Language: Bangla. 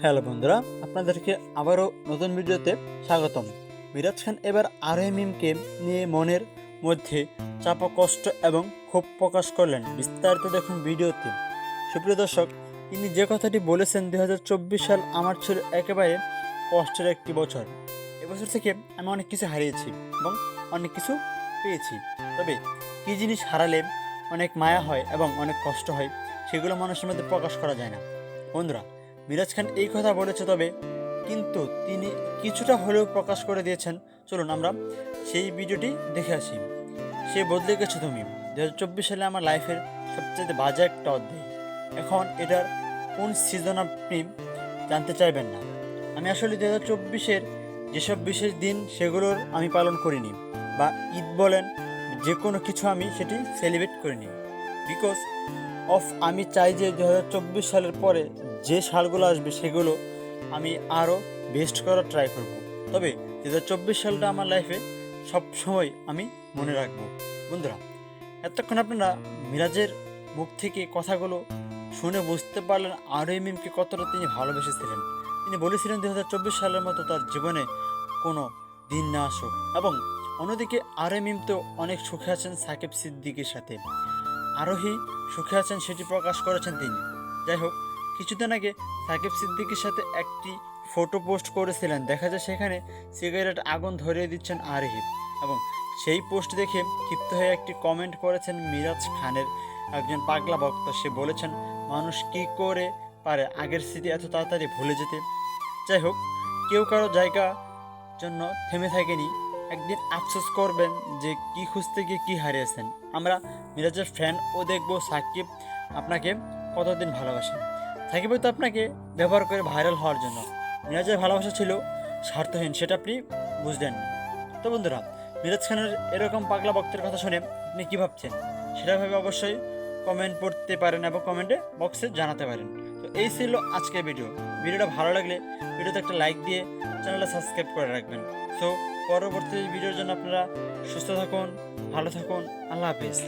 হ্যালো বন্ধুরা, আপনাদেরকে আবারও নতুন ভিডিওতে স্বাগতম। মিরাজ খান এবার আরএ মিমকে নিয়ে মনের মধ্যে চাপা কষ্ট এবং ক্ষোভ প্রকাশ করলেন। বিস্তারিত দেখুন ভিডিওতে। সুপ্রিয় দর্শক, তিনি যে কথাটি বলেছেন দু হাজার চব্বিশ সাল আমার ছিল একেবারে কষ্টের একটি বছর। এবছর থেকে আমি অনেক কিছু হারিয়েছি এবং অনেক কিছু পেয়েছি। তবে কী জিনিস হারালে অনেক মায়া হয় এবং অনেক কষ্ট হয়, সেগুলো মানুষের মধ্যে প্রকাশ করা যায় না। বন্ধুরা মিরাজ খান এই কথা বলেছে তবে, কিন্তু তিনি কিছুটা হলেও প্রকাশ করে দিয়েছেন। চলুন আমরা সেই ভিডিওটি দেখে আসি। সে বদলে গেছো তুমি। দু হাজার চব্বিশ সালে আমার লাইফের সবচেয়ে বাজে একটা অধ্যায়। এখন এটার কোন সিজন আপনি জানতে চাইবেন না। আমি আসলে দু হাজার চব্বিশের যেসব বিশেষ দিন সেগুলোর আমি পালন করিনি, বা ঈদ বলেন, যে কোনো কিছু আমি সেটি সেলিব্রেট করিনি। বিকজ অফ আমি চাই যে দু হাজার চব্বিশ সালের পরে যে সালগুলো আসবে সেগুলো আমি আরও বেস্ট করার ট্রাই করব। তবে দু হাজার চব্বিশ সালটা আমার লাইফে সব সময় আমি মনে রাখব। বন্ধুরা, এতক্ষণ আপনারা মিরাজের মুখ থেকে কথাগুলো শুনে বুঝতে পারলেন আর এম এমকে কতটা তিনি ভালোবেসেছিলেন। তিনি বলেছিলেন দু হাজার চব্বিশ সালের মতো তার জীবনে কোনো দিন না আসুক। এবং অন্যদিকে আর এম এম তো অনেক সুখে আছেন সাকিব সিদ্দিকের সাথে। আরোহী সুখে আছেন সেটি প্রকাশ করেছেন তিনি। যাই হোক, কিছুদিন আগে সাকিব সিদ্দিকের সাথে একটি ফটো পোস্ট করেছিলেন। দেখা যায় সেখানে সিগারেট আগুন ধরিয়ে দিচ্ছেন আরোহী এবং সেই পোস্ট দেখে ক্ষিপ্ত হয়ে একটি কমেন্ট করেছেন মিরাজ খানের একজন পাগলা বক্তা। সে বলেছেন, মানুষ কি করে পারে আগের স্মৃতি এত তাড়াতাড়ি ভুলে যেতে? যাই হোক, কেউ কারও জায়গা জন্য থেমে থাকেনি একদিন আফসোস করবেন যে কি খুঁজতে গিয়ে কী হারিয়েছেন। আমরা মিরাজের ফ্যান ও দেখব সাকিব আপনাকে কতদিন ভালোবাসেন সাকিব হয়তো আপনাকে ব্যবহার করে ভাইরাল হওয়ার জন্য। মিরাজের ভালোবাসা ছিল স্বার্থহীন, সেটা আপনি বুঝলেন না। তো বন্ধুরা, মিরাজ খানের এরকম পাগলা বক্তের কথা শুনে আপনি কী ভাবছেন? সেটা ভেবে অবশ্যই কমেন্ট করতে পারেন এবং কমেন্টে বক্সে জানাতে পারেন। তো এই ছিল আজকের ভিডিও ভিডিওটা ভালো লাগলে ভিডিওতে একটা লাইক দিয়ে চ্যানেলটা সাবস্ক্রাইব করে রাখবেন। সো পরবর্তী ভিডিওর জন্য আপনারা সুস্থ থাকুন, ভালো থাকুন, আল্লাহ হাফিজ।